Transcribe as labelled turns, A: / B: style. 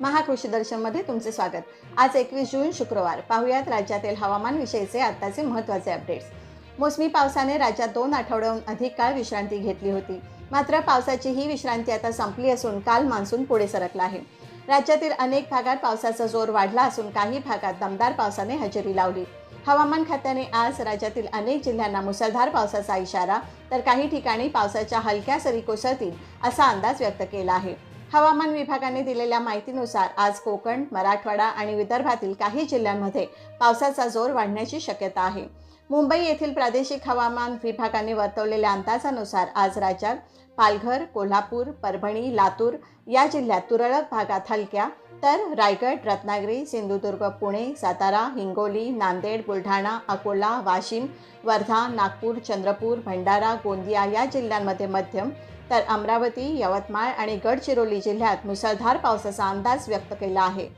A: महाकृषी दर्शनमध्ये तुमचे स्वागत. आज एकवीस जून शुक्रवार. पाहुयात राज्यातील हवामान विषयीचे आत्ताचे महत्त्वाचे अपडेट्स. मोसमी पावसाने राज्यात दोन आठवड्याहून अधिक काळ विश्रांती घेतली होती. मात्र पावसाची ही विश्रांती आता संपली असून काल मान्सून पुढे सरकला आहे. राज्यातील अनेक भागात पावसाचा जोर वाढला असून काही भागात दमदार पावसाने हजेरी लावली. हवामान खात्याने आज राज्यातील अनेक जिल्ह्यांना मुसळधार पावसाचा इशारा तर काही ठिकाणी पावसाच्या हलक्या सरी कोसळतील असा अंदाज व्यक्त केला आहे. हवामान विभागाने दिलेल्या माहितीनुसार आज कोकण मराठवाडा आणि विदर्भातील काही जिल्ह्यांमध्ये पावसाचा जोर वाढण्याची शक्यता आहे. मुंबई येथील प्रादेशिक हवामान विभागाने वर्तवलेल्या अंदाजानुसार आज राज्यात पालघर कोल्हापूर परभणी लातूर या जिल्ह्यात तुरळक भागात हलक्या तर रायगड रत्नागिरी सिंधुदुर्ग पुणे सातारा हिंगोली नांदेड बुलढाणा अकोला वाशिम वर्धा नागपूर चंद्रपूर भंडारा गोंदिया या जिल्ह्यांमध्ये मध्यम तर अमरावती यवतमाळ आणि गडचिरोली जिल्ह्यात मुसळधार पावसाचा अंदाज व्यक्त केला आहे.